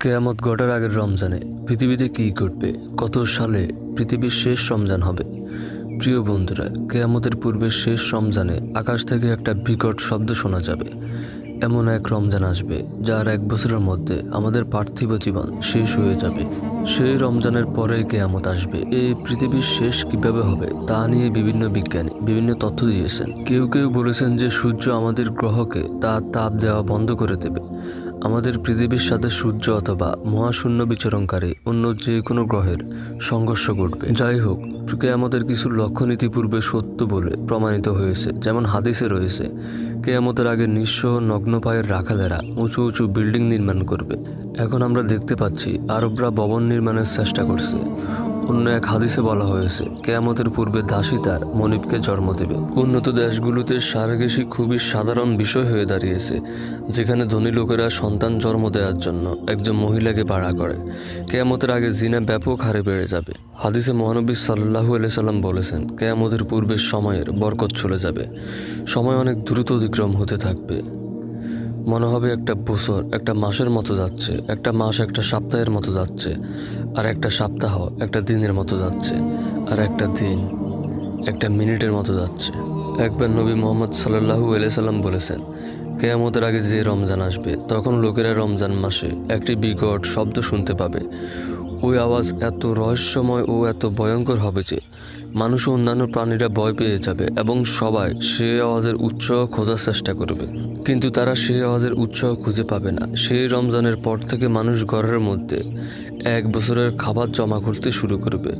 কেয়ামত ঘটার আগের রমজানে পৃথিবীতে কী ঘটবে? কত সালে পৃথিবীর শেষ রমজান হবে? প্রিয় বন্ধুরা, কেয়ামতের পূর্বের শেষ রমজানে আকাশ থেকে একটা বিকট শব্দ শোনা যাবে। এমন এক রমজান আসবে, যার এক বছরের মধ্যে আমাদের পার্থিব জীবন শেষ হয়ে যাবে। সেই রমজানের পরেই কেয়ামত আসবে। এই পৃথিবীর শেষ কীভাবে হবে, তা নিয়ে বিভিন্ন বিজ্ঞানী বিভিন্ন তথ্য দিয়েছেন। কেউ কেউ বলেছেন যে সূর্য আমাদের গ্রহকে তার তাপ দেওয়া বন্ধ করে দেবে। আমাদের পৃথিবীর সাথে সূর্য অথবা মহাশূন্য বিচরণকারী অন্য যে কোনো গ্রহের সংঘর্ষ ঘটবে। যাই হোক, কেয়ামতের কিছু লক্ষণ ইতিপূর্বে সত্য বলে প্রমাণিত হয়েছে, যেমন হাদিসে রয়েছে, কেয়ামতের আগে নিঃস্ব নগ্ন পায়ের রাখালেরা উঁচু উঁচু বিল্ডিং নির্মাণ করবে। এখন আমরা দেখতে পাচ্ছি, আরবরা ভবন নির্মাণের চেষ্টা করছে। অন্য এক হাদিসে বলা হয়েছে, কেয়ামতের পূর্বে দাসী তার মনিবকে জন্ম দেবে। উন্নত দেশগুলোতে সারগেসি খুবই সাধারণ বিষয় হয়ে দাঁড়িয়েছে, যেখানে ধনী লোকেরা সন্তান জন্ম দেওয়ার জন্য একজন মহিলাকে ভাড়া করে। কেয়ামতের আগে জিনা ব্যাপক হারে বেড়ে যাবে। হাদিসে মহানবী সাল্লাহু আলি সাল্লাম বলেছেন, কেয়ামতের পূর্বের সময়ের বরকত চলে যাবে। সময় অনেক দ্রুত অতিক্রম হতে থাকবে। মনে হবে একটা বছর, একটা মাসের মতো যাচ্ছে, একটা মাস একটা সপ্তাহের মতো যাচ্ছে, আর একটা সপ্তাহ একটা দিনের মতো যাচ্ছে, আর একটা দিন একটা মিনিটের মতো যাচ্ছে। একবার নবী মোহাম্মদ সাল্লাহু সাল্লাম বলেছেন, কেয়ামতের আগে যে রমজান আসবে, তখন লোকেরা রমজান মাসে একটি বিকট শব্দ শুনতে পাবে। ওই আওয়াজ এত রহস্যময় ও এত ভয়ঙ্কর হবে যে মানুষ অন্যান্য প্রাণীরা ভয় পেয়ে যাবে এবং সবাই সে আওয়াজের উৎস খোঁজার চেষ্টা করবে। কিন্তু তারা সেই আওয়াজের উৎস খুঁজে পাবে না। সেই রমজানের পর থেকে মানুষ ঘরের মধ্যে এক বছরের খাবার জমা করতে শুরু করবে।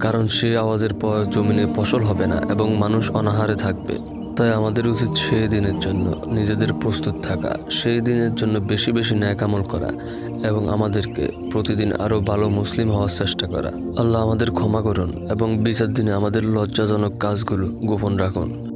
কারণ সেই আওয়াজের পর জমিনে ফসল হবে না এবং মানুষ অনাহারে থাকবে। তাই আমাদের উচিত সেই দিনের জন্য নিজেদের প্রস্তুত থাকা, সেই দিনের জন্য বেশি বেশি ন্যায়কামল করা এবং আমাদেরকে প্রতিদিন আরও ভালো মুসলিম হওয়ার চেষ্টা করা। আল্লাহ আমাদের ক্ষমা করুন এবং বিচার দিনে আমাদের লজ্জাজনক কাজগুলো গোপন রাখুন।